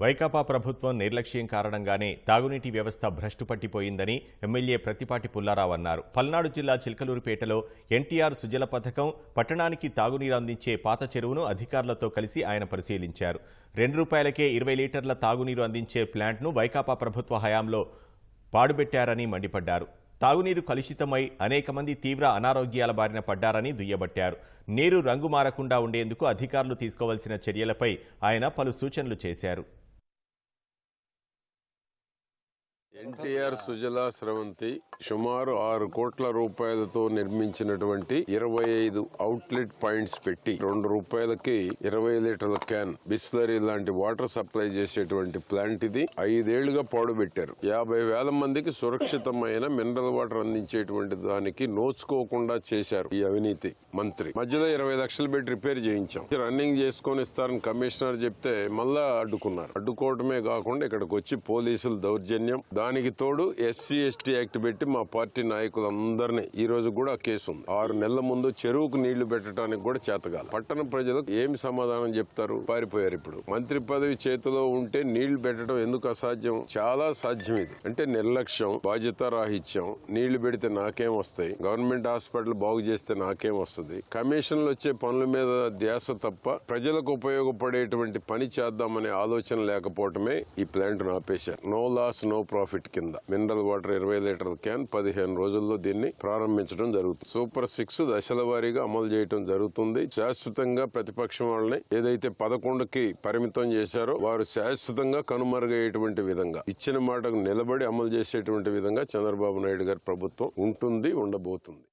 వైకాపా ప్రభుత్వం నిర్లక్ష్యం కారణంగానే తాగునీటి వ్యవస్థ భ్రష్టు పట్టిపోయిందని ఎమ్మెల్యే ప్రతిపాటి పుల్లారావు అన్నారు. పల్నాడు జిల్లా చిలకలూరుపేటలో ఎన్టీఆర్ సుజల పథకం పట్టణానికి తాగునీరు అందించే పాత చెరువును అధికారులతో కలిసి ఆయన పరిశీలించారు. రెండు రూపాయలకే ఇరవై లీటర్ల తాగునీరు అందించే ప్లాంట్ను వైకాపా ప్రభుత్వ హయాంలో పాడుబెట్టారని మండిపడ్డారు. తాగునీరు కలుషితమై అనేక మంది తీవ్ర అనారోగ్యాల బారిన పడ్డారని దుయ్యబట్టారు. నీరు రంగు మారకుండా ఉండేందుకు అధికారులు తీసుకోవాల్సిన చర్యలపై ఆయన పలు సూచనలు చేశారు. ఎన్టీఆర్ సుజలా స్రవంతి సుమారు ఆరు కోట్ల రూపాయలతో నిర్మించినటువంటి ఇరవై ఐదు అవుట్లెట్ పాయింట్స్ పెట్టి రెండు రూపాయలకి ఇరవై లీటర్ల క్యాన్ బిస్లరీ లాంటి వాటర్ సప్లై చేసేటువంటి ప్లాంట్ ఇది. ఐదేళ్ళుగా పాడుబెట్టారు యాభై వేల మందికి సురక్షితమైన మినరల్ వాటర్ అందించేటువంటి దానికి నోచుకోకుండా చేశారు ఈ అవినీతి మంత్రి. మధ్యలో ఇరవై లక్షలు పెట్టి రిపేర్ చేయించాం. రన్నింగ్ చేసుకొని ఇస్తారని కమిషనర్ చెప్తే మళ్ళా అడ్డుకున్నారు. అడ్డుకోవటమే కాకుండా ఇక్కడికి వచ్చి పోలీసులు దౌర్జన్యం దానికి తోడు ఎస్సీ ఎస్టీ యాక్ట్ పెట్టి మా పార్టీ నాయకులందరినీ ఈ రోజు కూడా కేసు ఉంది. ఆరు నెలల ముందు చెరువుకు నీళ్ళు పెట్టడానికి కూడా చేతగాలి పట్టణ ప్రజలకు ఏమి సమాధానం చెప్తారు? పారిపోయారు ఇప్పుడు. మంత్రి పదవి చేతిలో ఉంటే నీళ్ళు పెట్టడం ఎందుకు అసాధ్యం? చాలా సాధ్యం ఇది. అంటే నిర్లక్ష్యం బాధ్యత రాహిత్యం. నీళ్ళు పెడితే నాకేం వస్తాయి? గవర్నమెంట్ హాస్పిటల్ బాగు చేస్తే నాకేం వస్తుంది? కమిషన్లు వచ్చే పనుల మీద ధ్యాస తప్ప ప్రజలకు ఉపయోగపడేటువంటి పని చేద్దామనే ఆలోచన లేకపోవటమే ఈ ప్లాంట్ ఆపేశారు. నో లాస్ నో ప్రాఫిట్ కింద. మినరల్ వాటర్ ఇరవై లీటర్ల క్యాన్ పదిహేను రోజుల్లో దీన్ని ప్రారంభించడం జరుగుతుంది. సూపర్ సిక్స్ దశల వారీగా అమలు చేయడం జరుగుతుంది. శాశ్వతంగా ప్రతిపక్షం వాళ్ళని ఏదైతే పదకొండుకి పరిమితం చేశారో వారు శాశ్వతంగా కనుమరుగయ్యేటువంటి విధంగా ఇచ్చిన మాటకు నిలబడి అమలు చేసేటువంటి విధంగా చంద్రబాబు నాయుడు గారి ప్రభుత్వం ఉంటుంది ఉండబోతుంది.